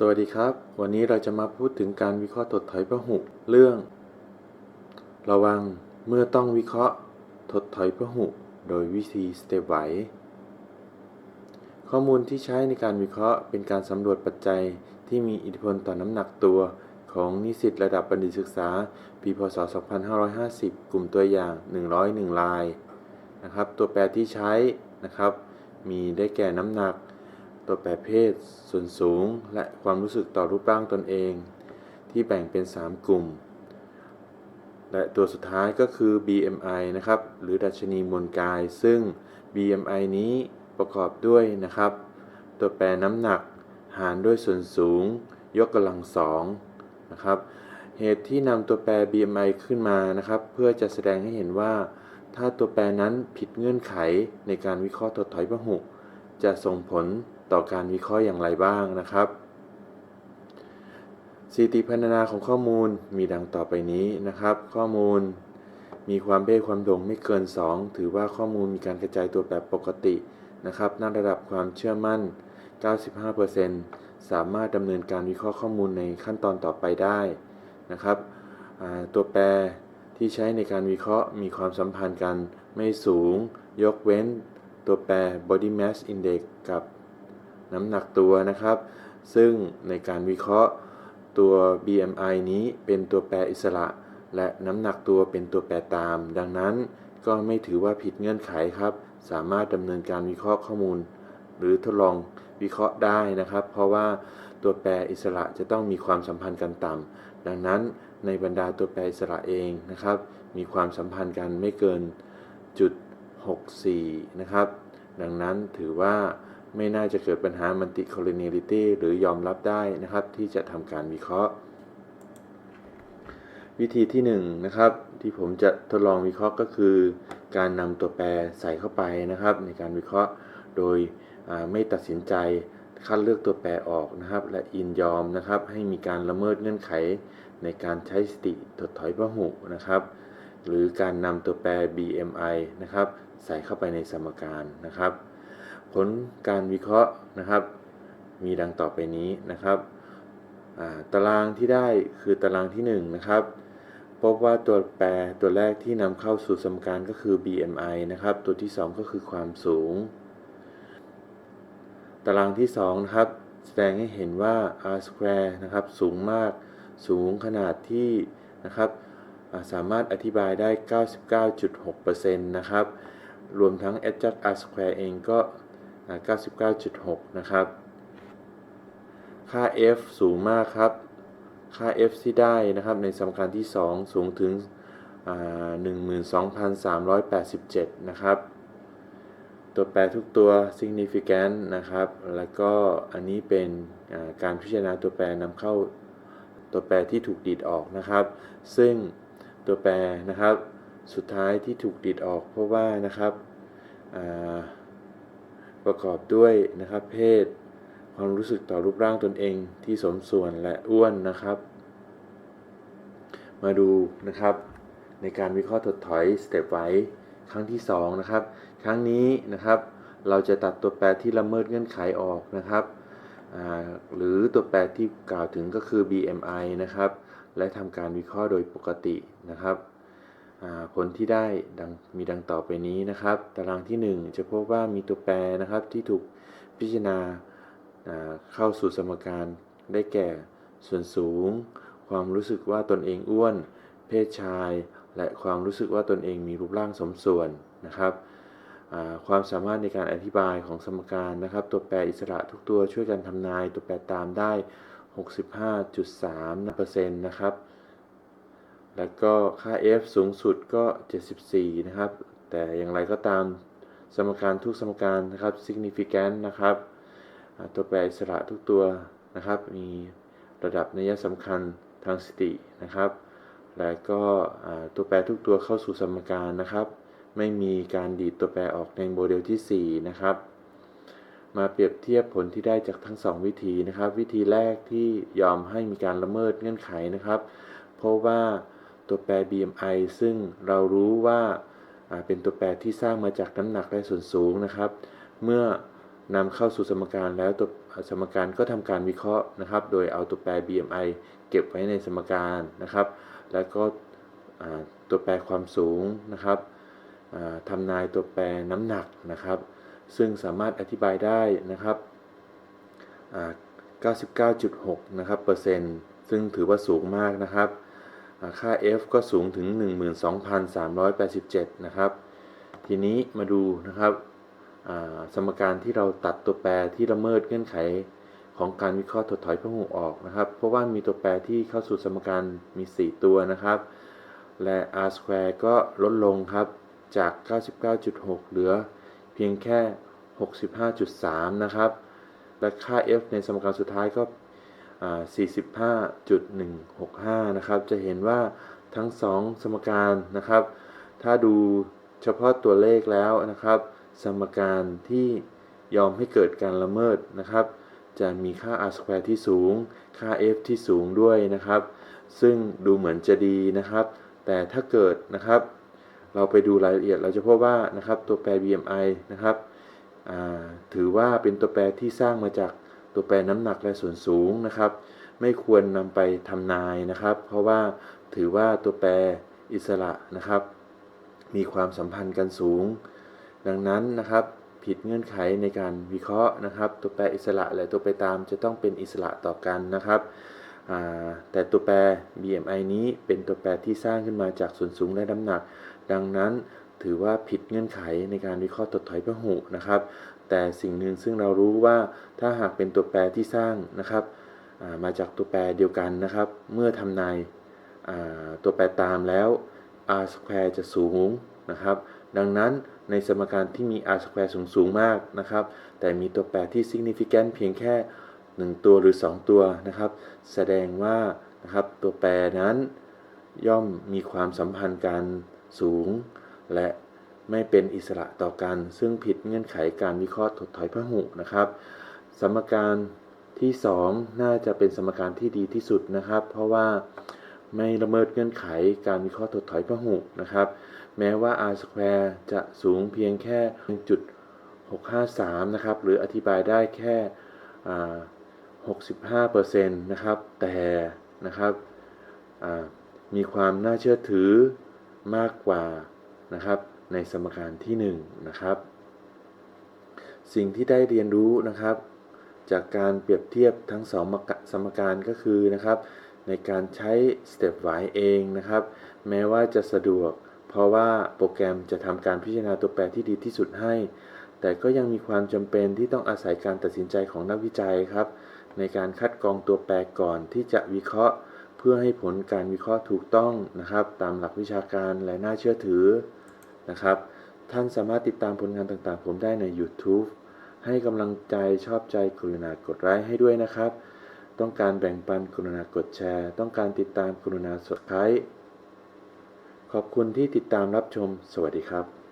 สวัสดีครับ วันนี้เราจะมาพูดถึงการวิเคราะห์ถดถอยพหุเรื่อง ระวังเมื่อต้องวิเคราะห์ถดถอยพหุ โดยวิธีสเตปไหวข้อมูลที่ใช้ในการวิเคราะห์เป็นการสำรวจปัจจัยที่มีอิทธิพลต่อน้ำหนักตัวของนิสิตระดับบัณฑิตศึกษา ปีพศ 2550 กลุ่มตัวอย่าง 101 รายนะครับ ตัวแปรที่ใช้นะครับ มีได้แก่น้ำหนัก ตัวแปรเพศ ส่วนสูง และความรู้สึกต่อรูปร่างตนเอง ที่แบ่งเป็น 3 กลุ่ม และตัวสุดท้ายก็คือ BMI นะครับ หรือดัชนีมวลกาย ซึ่ง BMI นี้ประกอบด้วยนะครับ ตัวแปรน้ำหนัก หารด้วยส่วนสูง ยกกำลังสองนะครับเหตุที่นำตัวแปร BMI ขึ้นมานะครับ เพื่อจะแสดงให้เห็นว่า ถ้าตัวแปรนั้นผิดเงื่อนไขในการวิเคราะห์ถดถอยพหุจะส่งผล ต่อการวิเคราะห์อย่างไรบ้างนะครับสถิติพัฒนาของข้อมูลมีดังต่อไปนี้นะครับ ข้อมูลมีความเบ้ความโด่งไม่เกิน 2 ถือว่าข้อมูลมีการกระจายตัวแบบปกตินะครับนั่นระดับความเชื่อมั่น 95%สามารถดำเนินการวิเคราะห์ข้อมูลในขั้นตอนต่อไปได้นะครับตัวแปรที่ใช้ในการวิเคราะห์มีความสัมพันธ์กันไม่สูง ยกเว้นตัวแปร body mass index กับ น้ำหนักตัวนะครับ ซึ่งในการวิเคราะห์ตัว BMI นี้เป็นตัวแปรอิสระ และน้ำหนักตัวเป็นตัวแปรตาม ดังนั้นก็ไม่ถือว่าผิดเงื่อนไขครับ สามารถดำเนินการวิเคราะห์ข้อมูล หรือทดลองวิเคราะห์ได้นะครับ เพราะว่าตัวแปรอิสระจะต้องมีความสัมพันธ์กันต่ำดังนั้นในบรรดาตัวแปรอิสระเองนะครับ มีความสัมพันธ์กันไม่เกินจุด64นะครับ ดังนั้นถือว่า ไม่น่าจะเกิดปัญหา multicollinearity หรือยอมรับได้นะครับ ที่จะทำการวิเคราะห์ วิธีที่1นนะครับ ที่ผมจะทดลองวิเคราะห์ก็คือ การนำตัวแปรใส่เข้าไปนะครับ ในการวิเคราะห์โดยไม่ตัดสินใจคัดเลือกตัวแปรออกนะครับ และยินยอมนะครับ ให้มีการละเมิดเงื่อนไข ในการใช้สติถดถอยพหุนะครับ หรือการนำตัวแปร BMI นะครับ ใส่เข้าไปในสมการนะครับ ผลการวิเคราะห์นะครับ มีดังต่อไปนี้นะครับตารางที่ได้คือตารางที่ 1 นะครับ พบว่าตัวแปรตัวแรกที่นำเข้าสู่สมการก็คือ BMI นะครับ ตัวที่ 2 ก็คือความสูง ตารางที่2นะครับแสดงให้เห็นว่า r square นะครับ สูงมากสูงขนาดที่นะครับสามารถอธิบายได้ 99.6%นะครับ รวมทั้ง adjust r square เองก็ 99.6 นะครับ ค่า f สูงมากครับ ค่า f ที่ได้นะครับในสมการที่ 2 สูงถึง 12,387 นะครับ ตัวแปรทุกตัว significant นะครับ แล้วก็อันนี้เป็นการพิจารณาตัวแปรนำเข้าตัวแปรที่ถูกดีดออกนะครับ ซึ่งตัวแปรนะครับสุดท้ายที่ถูกดีดออกเพราะว่านะครับ ประกอบด้วยนะครับ เพศ ความรู้สึกต่อรูปร่างตนเองที่สมส่วนและอ้วนนะครับ มาดูนะครับ ในการวิเคราะห์ถดถอยสเต็ปไว้ครั้งที่ 2 นะครับ ครั้งนี้นะครับ เราจะตัดตัวแปรที่ละเมิดเงื่อนไขออกนะครับหรือตัวแปรที่กล่าวถึงก็คือ BMI นะครับ และทำการวิเคราะห์โดยปกตินะครับ ผลที่ได้ดังมีดังต่อไปนี้นะครับ ตารางที่ 1 จะพบว่ามีตัวแปรนะครับที่ถูกพิจารณาเข้าสู่สมการได้แก่ ส่วนสูง ความรู้สึกว่าตนเองอ้วน เพศชาย และความรู้สึกว่าตนเองมีรูปร่างสมส่วนนะครับความสามารถในการอธิบายของสมการนะครับ ตัวแปรอิสระทุกตัวช่วยกันทำนาย ตัวแปรตามได้ 65.3%นะครับ แล้วก็ค่า f สูงสุดก็ 74 นะครับ แต่อย่างไรก็ตามสมการทุกสมการนะครับ significant นะครับตัวแปรอิสระทุกตัวนะครับ มีระดับนัยสำคัญทางสตินะครับ และก็ตัวแปรทุกตัวเข้าสู่สมการนะครับ ไม่มีการดีดตัวแปรออกในโมเดลที่ 4 นะครับ มาเปรียบเทียบผลที่ได้จากทั้ง 2 วิธีนะครับ วิธีแรกที่ยอมให้มีการละเมิดเงื่อนไขนะครับ เพราะว่า ตัวแปร BMI ซึ่งเรารู้ว่าเป็นตัวแปรที่สร้างมาจากน้ำหนักและส่วนสูงนะครับ เมื่อนำเข้าสู่สมการแล้วตัวสมการก็ทำการวิเคราะห์นะครับ โดยเอาตัวแปร BMI เก็บไว้ในสมการนะครับ แล้วก็ตัวแปรความสูงนะครับทำนายตัวแปรน้ำหนักนะครับ ซึ่งสามารถอธิบายได้นะครับ 99.6นะครับเปอร์เซ็นต์ซึ่งถือว่าสูงมากนะครับ ค่า F ก็สูงถึง 12,387 นะครับ ทีนี้มาดูนะครับสมการที่เราตัดตัวแปรที่ละเมิดเงื่อนไขของการวิเคราะห์ถดถอยพหุออกนะครับ เพราะว่ามีตัวแปรที่เข้าสู่สมการมี 4 ตัวนะครับ และ r square ก็ลดลงครับจาก 99.6 เหลือเพียงแค่ 65.3 นะครับ และค่า f ในสมการสุดท้ายก็ 45.165 นะครับ จะเห็นว่าทั้ง 2 สมการนะครับ ถ้าดูเฉพาะตัวเลขแล้วนะครับ สมการที่ยอมให้เกิดการละเมิดนะครับ จะมีค่า r square ที่สูง ค่า f ที่สูงด้วยนะครับ ซึ่งดูเหมือนจะดีนะครับ แต่ถ้าเกิดนะครับ เราไปดูรายละเอียดเราจะพบว่านะครับตัวแปร BMI นะครับถือว่าเป็นตัวแปรที่สร้างมาจาก ตัวแปรน้ำหนักและส่วนสูงนะครับ ไม่ควรนำไปทำนายนะครับ เพราะว่าถือว่าตัวแปรอิสระนะครับ มีความสัมพันธ์กันสูง ดังนั้นนะครับ ผิดเงื่อนไขในการวิเคราะห์นะครับ ตัวแปรอิสระและตัวแปรตามจะต้องเป็นอิสระต่อกันนะครับแต่ตัวแปร BMI นี้เป็นตัวแปรที่สร้างขึ้นมาจากส่วนสูงและน้ำหนัก ดังนั้นถือว่าผิดเงื่อนไขในการวิเคราะห์ถดถอยพหุนะครับ แต่สิ่งหนึ่งซึ่งเรารู้ว่าถ้าหากเป็นตัวแปรที่สร้างนะครับามาจากตัวแปรเดียวกันนะครับ เมื่อทำนายาตัวแปรตามแล้ว r square จะสูงนะครับ ดังนั้นในสมการที่มี r square สูงสูงมากนะครับ แต่มีตัวแปรที่ significant เพียงแค่ 1 ตัวหรือ 2 ตัวนะครับ แสดงว่านะครับตัวแปรนั้นย่อมมีความสัมพันธ์กันสูง และ ไม่เป็นอิสระต่อกัน ซึ่งผิดเงื่อนไขการวิเคราะห์ถดถอยพหุนะครับ สมการที่ 2 น่าจะเป็นสมการที่ดีที่สุดนะครับ เพราะว่าไม่ละเมิดเงื่อนไขการวิเคราะห์ถดถอยพหุนะครับ แม้ว่า r square จะสูงเพียงแค่ 1.653 นะครับ หรืออธิบายได้แค่อ่า65%นะครับ แต่นะครับมีความน่าเชื่อถือมากกว่า นะครับในสมการที่1นะครับสิ่งที่ได้เรียนรู้นะครับ จากการเปรียบเทียบทั้งสองสมการก็คือนะครับในการใช้ step y เองนะครับ แม้ว่าจะสะดวก เพราะว่าโปรแกรมจะทำการพิจารณาตัวแปรที่ดีที่สุดให้ แต่ก็ยังมีความจำเป็นที่ต้องอาศัยการตัดสินใจของนักวิจัยครับ ในการคัดกรองตัวแปรก่อนที่จะวิเคราะห์ เพื่อให้ผลการวิเคราะห์ถูกต้องนะครับ ตามหลักวิชาการและน่าเชื่อถือ นะครับ ท่านสามารถติดตามผลงานต่างๆ ผมได้ใน YouTube ให้กำลังใจชอบใจกรุณากดไลค์ให้ด้วยนะครับ ต้องการแบ่งปันกรุณากดแชร์ ต้องการติดตามกรุณาสดไครต์ขอบคุณที่ติดตามรับชม สวัสดีครับ